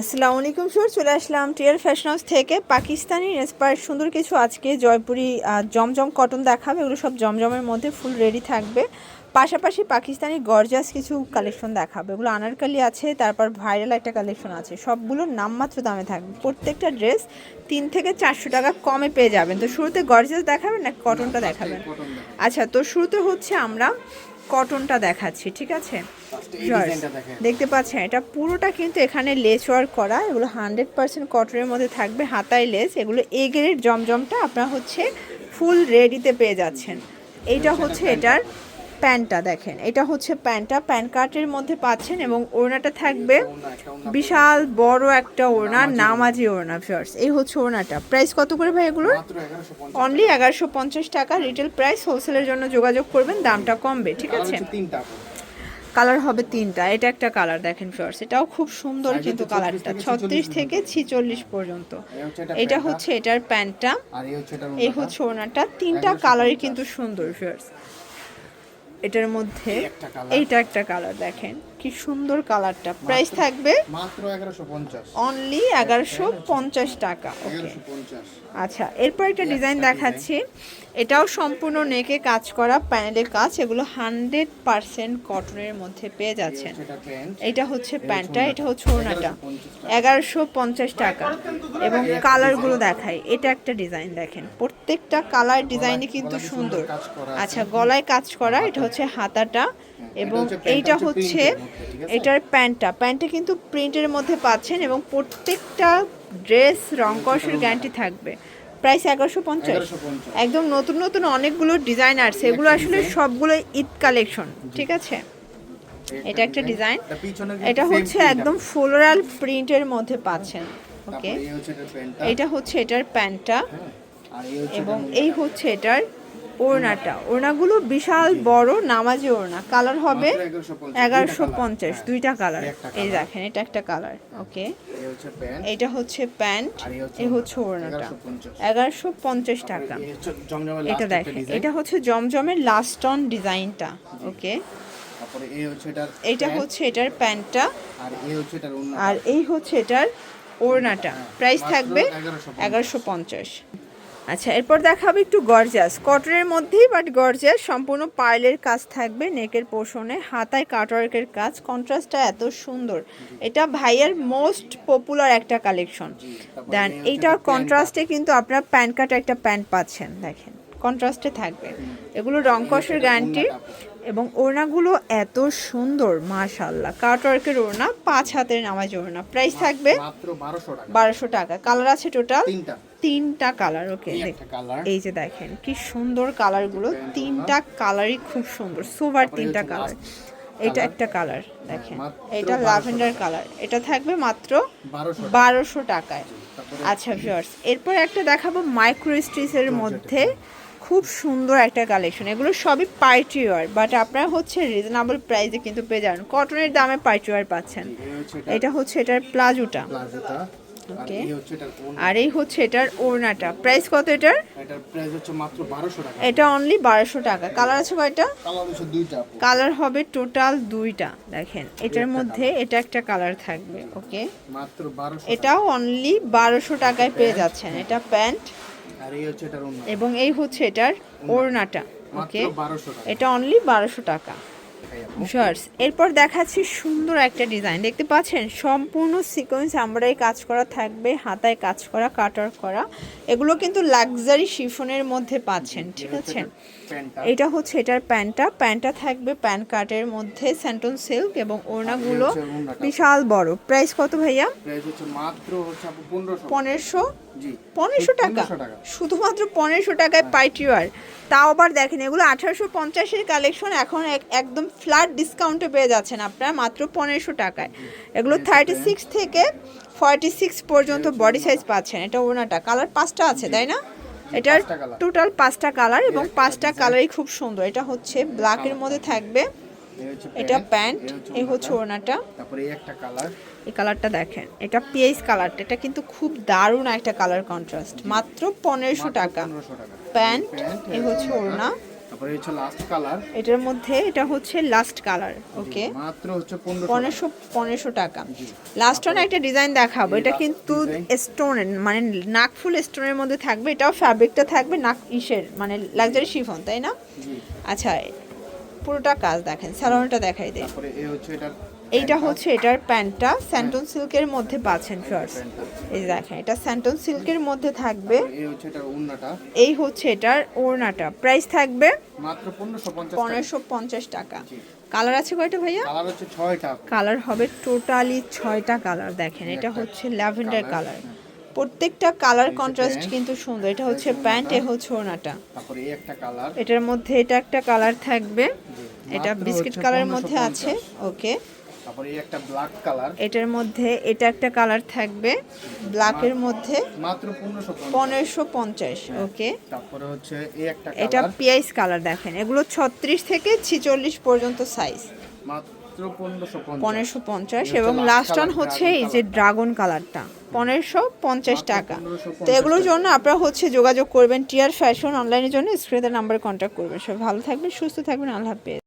আসসালামু আলাইকুম স্যার চলে আসলাম টিয়ার ফ্যাশন হাউস থেকে। পাকিস্তানি ইন্সপায়ার সুন্দর কিছু আজকে জয়পুরি জমজম কটন দেখাবে। এগুলো সব জমজমের মধ্যে ফুল রেডি থাকবে। পাশাপাশি পাকিস্তানি গর্জাস কিছু কালেকশন দেখাবে। এগুলো আনারকালি আছে তারপর ভাইরাল একটা কালেকশন আছে। সবগুলো নামমাত্র দামে থাকবে। প্রত্যেকটা ড্রেস তিন থেকে চারশো টাকা কমে পেয়ে যাবেন। তো শুরুতে গর্জাস দেখাবেন না কটনটা দেখাবেন? আচ্ছা তো শুরুতে হচ্ছে আমরা কটনটা দেখাচ্ছি ঠিক আছে? দেখতে পাচ্ছেন এটা পুরোটা কিন্তু এখানে লেস ওয়ার্ক করা এগুলো হান্ড্রেড পার্সেন্ট কটনের মধ্যে থাকবে হাতায় লেস এগুলো এগের জমজমটা আপনার হচ্ছে ফুল রেডিতে পেয়ে যাচ্ছেন। এইটা হচ্ছে এটার প্যান্টটা দেখেন এটা হচ্ছে প্যান্টটা প্যান্ট কার্টের মধ্যে পাচ্ছেন এবং ওড়নাটা থাকবে বিশাল বড় একটা ওড়না নামাজি ওড়না। ফিয়ার্স এই হচ্ছে ওড়নাটা। প্রাইস কত করে ভাই এগুলোর? অনলি এগারোশো পঞ্চাশ টাকা। রিটেল প্রাইস হোলসেলের জন্য যোগাযোগ করবেন দামটা কমবে ঠিক আছে? কালার হবে তিনটা। এটা একটা কালার দেখেন ফিয়ার্স এটাও খুব সুন্দর কিন্তু কালারটা ছত্রিশ থেকে ছিচল্লিশ পর্যন্ত। এটা হচ্ছে এটার প্যান্টটা। এই হচ্ছে ওনাটা তিনটা কালারই কিন্তু সুন্দর ফিয়ার্স এটার মধ্যে এইটা একটা কালার দেখেন। কি সুন্দর কালারটা। প্রাইস থাকবে মাত্র এগারোশো পঞ্চাশ। অনলি এগারোশো পঞ্চাশ টাকা ওকে আচ্ছা এরপর একটা ডিজাইন দেখাচ্ছি। এটাও সম্পূর্ণ নেকে কাজ করা প্যানেলের কাজ এগুলো হান্ড্রেড পার্সেন্ট কটনের মধ্যে পেয়ে যাচ্ছেন। এটা হচ্ছে প্যান্টটা এটা হচ্ছে ওড়নাটা। এগারোশো পঞ্চাশ টাকা। এবং কালারগুলো দেখাই। এটা একটা ডিজাইন দেখেন। প্রত্যেকটা কালার ডিজাইনই কিন্তু সুন্দর। আচ্ছা গলায় কাজ করা এটা হচ্ছে হাতাটা। এবং এইটা হচ্ছে? এটার প্যান্টটা। প্যান্টটা কিন্তু প্রিন্টের মধ্যে পাচ্ছেন এবং প্রত্যেকটা ড্রেস রং কষের গ্যারান্টি থাকবে। প্রাইস এগারোশো পঞ্চাশ। একদম নতুন নতুন অনেকগুলো ডিজাইন আসছে। এগুলো আসলে সবগুলো ঈদ কালেকশন ঠিক আছে? এটা একটা ডিজাইন এটা হচ্ছে একদম ফ্লোরাল প্রিন্টের মধ্যে পাচ্ছেন ওকে এটা হচ্ছে এটার প্যান্টটা হ্যাঁ, এবং এই হচ্ছে এটার ওড়নাটা। ওড়নাগুলো বিশাল বড় নামাজি ওড়না। কালার হবে এগারোশো পঞ্চাশ। দুইটা কালার এই দেখেন এটা একটা কালার ওকে এটা হচ্ছে প্যান্ট এ হচ্ছে ওড়নাটা। এগারোশো পঞ্চাশ। টাকা। এটা দেখেন এটা হচ্ছে জমজমের লাস্ট অন ডিজাইনটা ওকে তারপরে হচ্ছে এটার এটা হচ্ছে এটার প্যান্টটা আর এই হচ্ছে এটার অন্য আর এই হচ্ছে এটার ওড়নাটা। প্রাইস থাকবে এগারোশো পঞ্চাশ। আচ্ছা এরপর দেখা হবে একটু গর্জাস কটনের মধ্যেই বাট গর্জাস সম্পূর্ণ পাইলের কাজ থাকবে নেকের পোষণে হাতায় কাটওয়ার্কের কাজ কন্ট্রাস্টটা এত সুন্দর। এটা ভাইয়ের মোস্ট পপুলার একটা কালেকশন দেন এইটা এইটার কন্ট্রাস্টে কিন্তু আপনার প্যান্ট কাটা একটা প্যান্ট পাচ্ছেন দেখেন। কন্ট্রাস্টে থাকবে। এগুলো রং কষের গ্যারান্টি এবং ওড়নাগুলো এত সুন্দর মাশাল্লাহ কাটওয়ার্কের ওড়না পাঁচ হাতের নামাজ ওড়না। প্রাইস থাকবে মাত্র 1200 টাকা। বারোশো টাকা। কালার আছে টোটাল তিনটা। কালার ওকে এই এই যে দেখেন কি সুন্দর কালারগুলো তিনটা কালারই খুব সুন্দর। সোভার তিনটা কালার এটা একটা কালার দেখেন। এটা 1200 ল্যাভেন্ডার কালার এটা থাকবে মাত্র বারোশো টাকায়। আচ্ছা ভিউয়ার্স এরপর একটা দেখাবো মাইক্রো স্টিচের মধ্যে। খুব সুন্দর একটা কালেকশন এগুলো সবই পার্টি ওয়ার বাট আপনারা হচ্ছে রিজনেবল প্রাইসে কিন্তু পেয়ে যাবেন। কটনের দামে পার্টি ওয়ার পাচ্ছেন। এটা হচ্ছে এটার প্লাজোটা প্লাজোটা আর এই হচ্ছে এটার ওড়নাটা। প্রাইস কত এটার? এটার প্রাইস হচ্ছে মাত্র 1200 টাকা। এটা অনলি বারোশো টাকা। কালার আছে কয়টা? কালার হচ্ছে দুইটা। কালার হবে টোটাল দুইটা। দেখেন এটার মধ্যে এটা একটা কালার থাকবে ওকে মাত্র 1200 এটাও অনলি বারোশো টাকায় পেয়ে যাচ্ছেন। এটা প্যান্ট আর এই হচ্ছে এটার ওড়না। এবং এই হচ্ছে এটার ওড়নাটা ওকে? এটা অনলি বারোশো টাকা। দেখাই এরপর দেখাচ্ছি সুন্দর একটা ডিজাইন। দেখতে পাচ্ছেন সম্পূর্ণ সিকোয়েন্স আমরাই কাজ করা থাকবে হাতায় কাজ করা কাটার করা। এগুলো কিন্তু লাক্সারি শিফনের মধ্যে পাচ্ছেন ঠিক আছে? এটা হচ্ছে এটার প্যান্টটা। প্যান্টটা থাকবে প্যান্ট কাটের মধ্যে স্যান্টন সিল্ক এবং ওড়নাগুলো বিশাল বড়। প্রাইস কত ভাইয়া? প্রাইস হচ্ছে মাত্র হচ্ছে আপু 1500 পনেরোশো পনেরোশো টাকা? শুধুমাত্র পনেরোশো টাকায় পাইটিওয়ার তাও আবার দেখেন এগুলো আঠারোশো পঞ্চাশের কালেকশন এখন এক- একদম ফ্ল্যাট ডিসকাউন্টে পেয়ে যাচ্ছেন আপনারা মাত্র পনেরোশো টাকায়। এগুলো থার্টি সিক্স থেকে ফর্টি সিক্স পর্যন্ত বডি সাইজ পাচ্ছেন এটা ওনাটা কালার পাঁচটা আছে তাই না? এটার টোটাল পাঁচটা কালার এবং পাঁচটা কালারই খুব সুন্দর। এটা হচ্ছে ব্ল্যাকের মধ্যে থাকবে। এটা প্যান্ট, এই হচ্ছে ওড়নাটা। তারপরে এই একটা কালার। এই কালারটা দেখেন এটা পিএইচ কালারটা এটা কিন্তু খুব দারুণ একটা কালার কন্ট্রাস্ট মাত্র পনেরোশো টাকা। 1500 টাকা। প্যান্ট এই হচ্ছে ওড়না। তারপরে হচ্ছে লাস্ট কালার এটার মধ্যে এটা হচ্ছে লাস্ট কালার ওকে মাত্র হচ্ছে পনেরোশো পনেরোশো পনেরোশো টাকা। লাস্ট ওয়ান একটা ডিজাইন দেখাবো এটা কিন্তু। স্টোনের মানে নাকফুল স্টোনের মধ্যে থাকবে এটাও ফ্যাব্রিকটা থাকবে নাক ইসের মানে লাক্সারি শিফন তাই না? আচ্ছা পুরোটা কাজ দেখেন স্যালোনটা দেখাই দেয় এইটা হচ্ছে এটার প্যান্টটা স্যান্টন সিল্কের মধ্যে পাচ্ছেন ফার্স্ট এই যে দেখেন এটা স্যান্টন সিল্কের মধ্যে থাকবে। এই হচ্ছে এটার উন্নাটা এই হচ্ছে এটার ওড়নাটা। প্রাইস থাকবে মাত্র পনেরোশো পঞ্চাশ টাকা। কালার আছে কয়টা ভাইয়া? কালার হচ্ছে ছয়টা। কালার হবে টোটালি ছয়টা কালার দেখেন এটা হচ্ছে ল্যাভেন্ডার কালার হ্যাঁ। প্রত্যেকটা কালার কন্ট্রাস্ট কিন্তু সুন্দর। এটা হচ্ছে প্যান্ট এ। হচ্ছে ওড়নাটা। তারপরে এই একটা কালার এটার মধ্যে এটা একটা কালার থাকবে। এটা বিস্কিট কালারের মধ্যে আছে। ওকে তারপরে এই একটা ব্ল্যাক কালার এটার মধ্যে এটা একটা কালার থাকবে। ব্ল্যাকের মধ্যে মাত্র পনেরোশো পনেরোশো পঞ্চাশ। ওকে তারপরে হচ্ছে এই একটা কালার এটা পিআইস কালার দেখেন। এগুলো ছত্রিশ থেকে ছিচল্লিশ পর্যন্ত সাইজ মাত্র পনেরোশো পঞ্চাশ। এবং লাস্ট ওয়ান হচ্ছে এই যে ড্রাগন কালারটা পনেরোশো পঞ্চাশ টাকা। তো এগুলোর জন্য আপনারা হচ্ছে যোগাযোগ করবেন টিয়ার ফ্যাশন অনলাইনের জন্য স্ক্রিনের নাম্বারে কন্ট্যাক্ট করবেন। সব ভালো থাকবেন সুস্থ থাকবেন আল্লাহ হাফেজ।